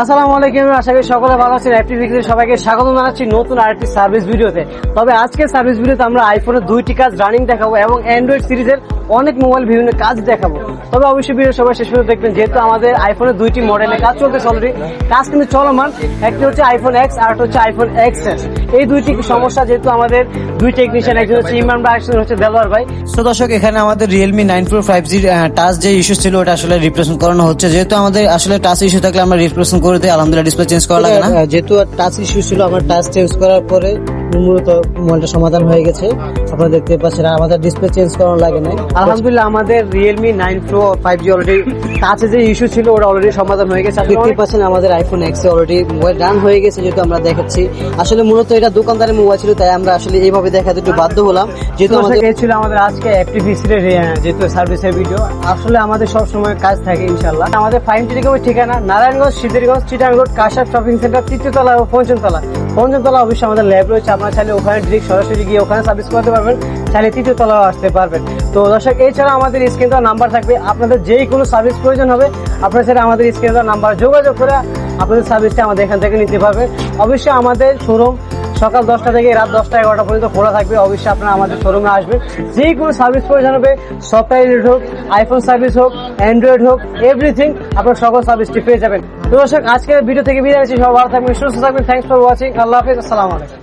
আসসালামু আলাইকুম আশা করি সকলে ভালো আছেন। অ্যাপটি বিক্রি সবাইকে স্বাগত জানাচ্ছি নতুন আরেকটি সার্ভিস ভিডিওতে তবে আজকের সার্ভিস ভিডিওতে আমরা আইফোনের দুইটি কাজ রানিং দেখাবো এবং অ্যান্ড্রয়েড সিরিজের অনেক মোবাইল বিভিন্ন কাজ দেখাবো। তবে অবশ্যই ভিডিও সবাই শেষ পর্যন্ত দেখবেন, যেহেতু আমাদের আইফোনের দুইটি মডেলে কাজ চলতেছে অলরেডি কাজ কিন্তু চলমান। একটি হচ্ছে আইফোন এক্স আর হচ্ছে আইফোন এক্স এস এই দুইটি সমস্যা যেহেতু আমাদের দুই টেকনিশিয়ান একজন হচ্ছে ইমরান ভাই একজন হচ্ছে দেলোয়ার ভাই। তো দর্শক, এখানে আমাদের Realme nine pro five G touch যে ইস্যু ছিল, ওটা আসলে রিপ্লেসমেন্ট করানো হচ্ছে। যেহেতু আমাদের আসলে টাচ ইস্যু থাকলে আমরা রিপ্লেসমেন্ট করে দেয় আলহামদুলিল্লাহ ডিসপ্লে চেঞ্জ করা লাগে না। যেহেতু টাচ ইস্যু ছিল আমার টাচ চেঞ্জ করার পরে মূলত মোবাইলটা সমাধান হয়ে গেছে। আপনারা দেখতে পাচ্ছেন আমাদের ডিসপ্লে চেঞ্জ করানো লাগে না আলহামদুলিল্লাহ আমাদের Realme nine pro five G already কাছে যে ইস্যু ছিল ওটা অলরেডি সমাধান হয়ে গেছে। দেখতে পাচ্ছেন আমাদের iPhone X already mobile done হয়ে গেছে যেহেতু আমরা দেখাচ্ছি। আসলে মূলত এটা দোকানদারের মোবাইল ছিল তাই আমরা আসলে এইভাবে দেখাতে একটু বাধ্য হলাম। যেহেতু আমাদের ছিল আমাদের আজকে অ্যাক্টিভিসির যেহেতু সার্ভিসের ভিডিও আসলে আমাদের সব সময় কাজ থাকে ইনশাল্লাহ আমাদের ফাইন টেলিকমের ঠিকানা নারায়ণগঞ্জ সিদ্ধিরগঞ্জ চিটানগঞ্জ কাশার শপিং সেন্টার তৃতীয়তলা ও পঞ্চমতলা। পঞ্চমতলা অবশ্যই আমাদের ল্যাব রয়েছে। আপনারা চাইলে ওখানে ডিরেক্ট সরাসরি গিয়ে ওখানে সার্ভিস করতে পারবেন। চাইলে তৃতীয়তলাও আসতে পারবেন। তো দর্শক, এছাড়া আমাদের স্ক্রিন নাম্বার থাকবে। আপনাদের যেই কোনো সার্ভিস প্রয়োজন হবে, আপনারা সেটা আমাদের স্ক্রিন নাম্বার যোগাযোগ করে আপনাদের সার্ভিসটা আমাদের এখান থেকে নিতে পারবেন। অবশ্যই আমাদের শোরুম সকাল দশটা থেকে রাত দশটা এগারোটা পর্যন্ত খোলা থাকবে। অবশ্যই আপনারা আমাদের শোরুমে আসবেন। যে কোনো সার্ভিস প্রয়োজন হবে সফটওয়্যার হোক আইফোন সার্ভিস হোক অ্যান্ড্রয়েড হোক এভরিথিং আপনার সকল সার্ভিসটি পেয়ে যাবেন। তো দর্শক, আজকের ভিডিও থেকে বিদায় নিচ্ছি। সব ভালো থাকবেন, সুস্থ থাকবেন। থ্যাংকস ফর ওয়াচিং আল্লাহ হাফিজ। আসসালামু আলাইকুম।